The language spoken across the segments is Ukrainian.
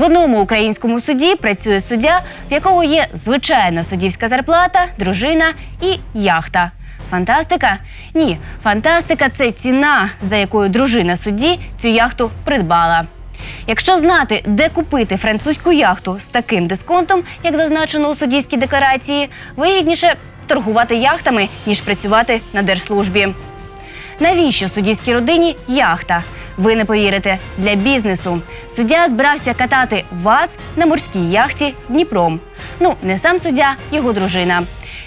В одному українському суді працює суддя, в якого є звичайна суддівська зарплата, дружина і яхта. Фантастика? Ні, фантастика це ціна, за якою дружина судді цю яхту придбала. Якщо знати, де купити французьку яхту з таким дисконтом, як зазначено у суддівській декларації, вигідніше торгувати яхтами, ніж працювати на держслужбі. Навіщо суддівській родині яхта? Ви не повірите, для бізнесу. Суддя збирався катати вас на морській яхті Дніпром. Ну, не сам суддя, його дружина.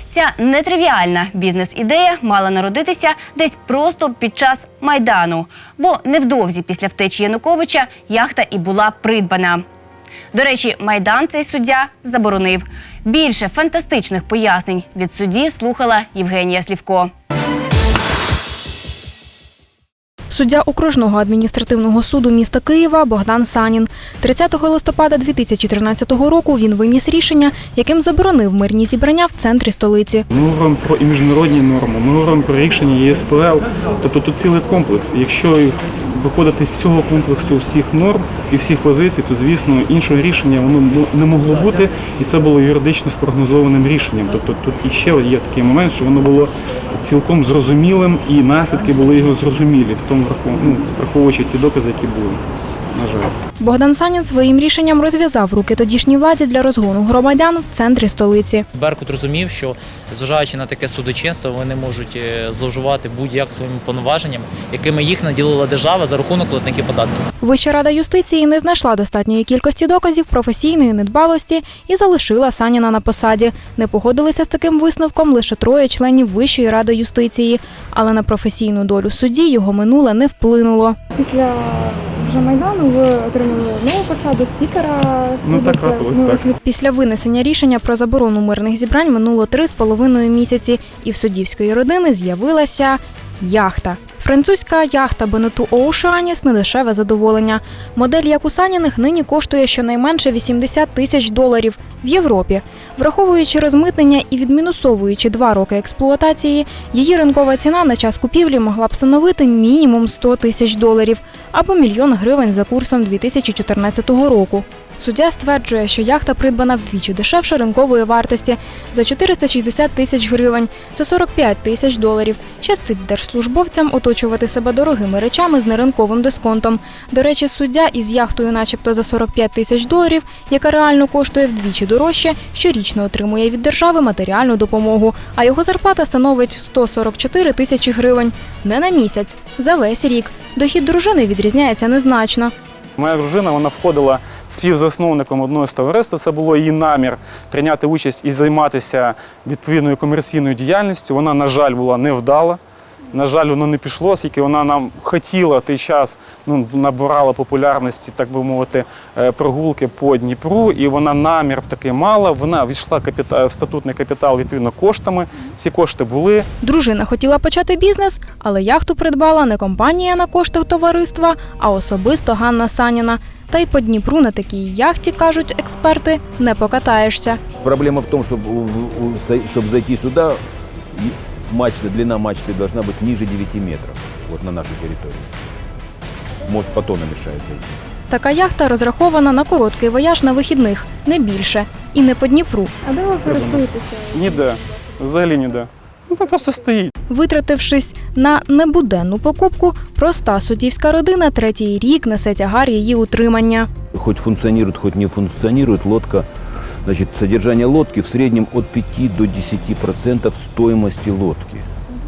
Ця нетривіальна бізнес-ідея мала народитися десь просто під час майдану, бо невдовзі після втечі Януковича яхта і була придбана. До речі, майдан цей суддя заборонив. Більше фантастичних пояснень від судді слухала Євгенія Слівко. Суддя окружного адміністративного суду міста Києва Богдан Санін. 30 листопада 2013 року він виніс рішення, яким заборонив мирні зібрання в центрі столиці. Ми говоримо про і міжнародні норми, ми говоримо про рішення ЄСПЛ. Тобто тут цілий комплекс. Якщо виходити з цього комплексу всіх норм і всіх позицій, то звісно іншого рішення воно не могло бути, і це було юридично спрогнозованим рішенням. Тобто тут іще є такий момент, що воно було цілком зрозумілим, і наслідки були його зрозумілі, тому ну, враховуючи ті докази, які були. На жаль. Богдан Санін своїм рішенням розв'язав руки тодішній владі для розгону громадян в центрі столиці. Беркут розумів, що зважаючи на таке судочинство, вони можуть е, зловживати будь-як своїми повноваженнями, якими їх наділила держава за рахунок платників податків. Вища рада юстиції не знайшла достатньої кількості доказів професійної недбалості і залишила Саніна на посаді. Не погодилися з таким висновком лише троє членів Вищої ради юстиції, але на професійну долю судді його минуле не вплинуло. Після вже майдану ви отримали нову посаду спікера Ну, так трапилось, ну, так. Після винесення рішення про заборону мирних зібрань минуло три з половиною місяці, і в суддівської родини з'явилася яхта. Французька яхта Бенету Оушаніс недешеве задоволення. Модель як Саніних нині коштує щонайменше 80 тисяч доларів в Європі. Враховуючи розмитнення і відмінусовуючи два роки експлуатації, її ринкова ціна на час купівлі могла б становити мінімум 100 тисяч доларів або мільйон гривень за курсом 2014 року. Суддя стверджує, що яхта придбана вдвічі дешевше ринкової вартості за 460 тисяч гривень. Це 45 тисяч доларів. Щастить держслужбовцям оточувати себе дорогими речами з неринковим дисконтом. До речі, суддя із яхтою, начебто за 45 тисяч доларів, яка реально коштує вдвічі дорожче, щорічно отримує від держави матеріальну допомогу. А його зарплата становить 144 тисячі гривень. Не на місяць, за весь рік. Дохід дружини відрізняється незначно. Моя дружина вона входила співзасновником одного з товариств. Це було її намір прийняти участь і займатися відповідною комерційною діяльністю. Вона, на жаль, була невдала. На жаль, воно не пішло, оскільки вона нам хотіла той час, ну, набирала популярності, так би мовити, е, прогулки по Дніпру, і вона намір такий мала. Вона війшла капіта- в статутний капітал відповідно коштами. Ці кошти були. Дружина хотіла почати бізнес, але яхту придбала не компанія на коштах товариства, а особисто Ганна Саніна. Та й по Дніпру на такій яхті, кажуть експерти, не покатаєшся. Проблема в том, чтобы, чтобы зайти сюда, и мачта, длина мачты должна быть ниже 9 метров вот на нашей территории. Мост потом мешает зайти. Така яхта розрахована на короткий вояж на вихідних, не більше, і не по Дніпру. А де ви користуєтеся? Ніде, взагалі ніде. Ну, просто стоїть. Витратившись на небуденну покупку, проста суддівська родина третій рік несе тягар її утримання. Хоть функционирует, хоть не функционирует лодка. Значит, содержание лодки в среднем от 5 до 10% стоимости лодки.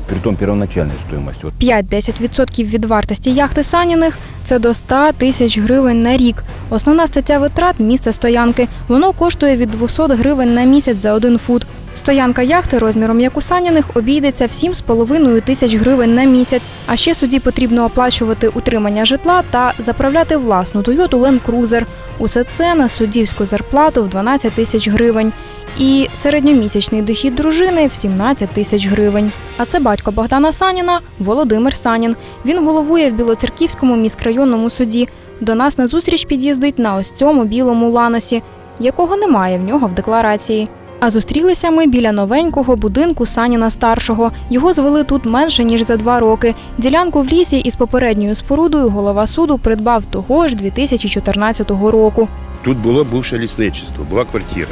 Притом первоначальной стоимости. Вот 5-10% від вартості яхти Саніних це до 100 тисяч гривень на рік. Основна стаття витрат місце стоянки. Воно коштує від 200 гривень на місяць за один фут. Стоянка яхти розміром як у Саніних обійдеться в 7,5 тисяч гривень на місяць. А ще суді потрібно оплачувати утримання житла та заправляти власну Toyota Land Cruiser. Усе це на суддівську зарплату в 12 тисяч гривень. І середньомісячний дохід дружини в 17 тисяч гривень. А це батько Богдана Саніна Володимир Санін. Він головує в Білоцерківському міськрайонному суді. До нас на зустріч під'їздить на ось цьому білому ланосі, якого немає в нього в декларації. А зустрілися ми біля новенького будинку Саніна старшого. Його звели тут менше ніж за два роки. Ділянку в лісі із попередньою спорудою голова суду придбав того ж 2014 року. Тут було бувше лісничество, була квартира.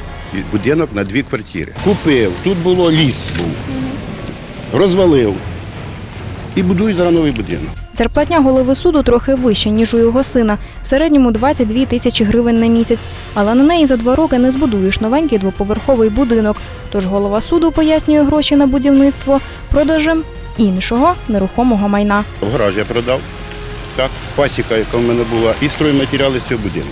Будинок на дві квартири. Купив, тут було ліс був. Розвалив. І будую зараз новий будинок. Зарплатня голови суду трохи вища, ніж у його сина, в середньому 22 тисячі гривень на місяць. Але на неї за два роки не збудуєш новенький двоповерховий будинок. Тож голова суду пояснює гроші на будівництво продажем іншого нерухомого майна. Гараж я продав. Так, пасіка, яка в мене була, і стройматеріали з цього будинку.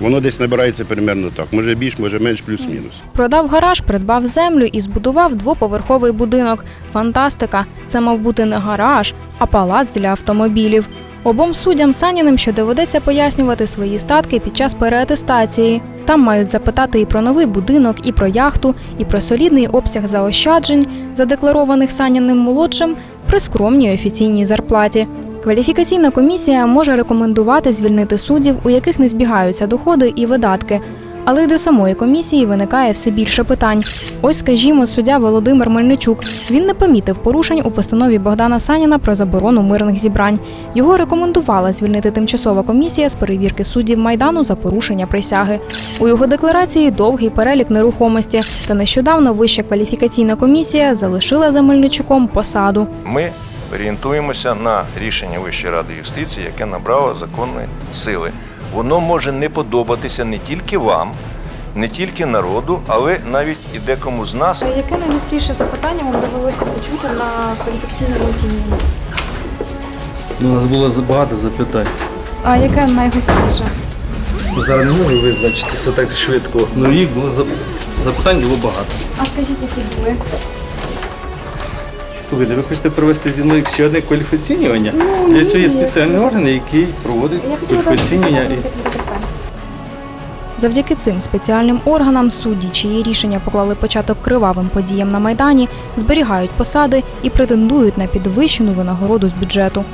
Воно десь набирається примерно так. Може більш, може менш, плюс-мінус. Продав гараж, придбав землю і збудував двоповерховий будинок. Фантастика! Це мав бути не гараж, а палац для автомобілів. Обом суддям Саніним ще доведеться пояснювати свої статки під час переатестації. Там мають запитати і про новий будинок, і про яхту, і про солідний обсяг заощаджень, задекларованих Саніним молодшим, при скромній офіційній зарплаті. Кваліфікаційна комісія може рекомендувати звільнити суддів, у яких не збігаються доходи і видатки. Але й до самої комісії виникає все більше питань. Ось, скажімо, суддя Володимир Мельничук. Він не помітив порушень у постанові Богдана Саніна про заборону мирних зібрань. Його рекомендувала звільнити тимчасова комісія з перевірки суддів майдану за порушення присяги. У його декларації довгий перелік нерухомості. Та нещодавно вища кваліфікаційна комісія залишила за Мельничуком посаду. Ми орієнтуємося на рішення Вищої ради юстиції, яке набрало законної сили. Воно може не подобатися не тільки вам, не тільки народу, але навіть і декому з нас. Яке найгостріше запитання вам довелося почути на кваліфікаційному оцінюванні? Ну, У нас було багато запитань. А яке найгостріше? Зараз не можу визначитися так швидко. Ну їх було зап- запитань було багато. А скажіть, які були? Слухайте, ви хочете провести зі мною ще одне кваліфіцінювання? Для цього є спеціальний орган, який проводить Я хотіла кваліфіцінювання. і- Завдяки цим спеціальним органам судді, чиї рішення поклали початок кривавим подіям на майдані, зберігають посади і претендують на підвищену винагороду з бюджету.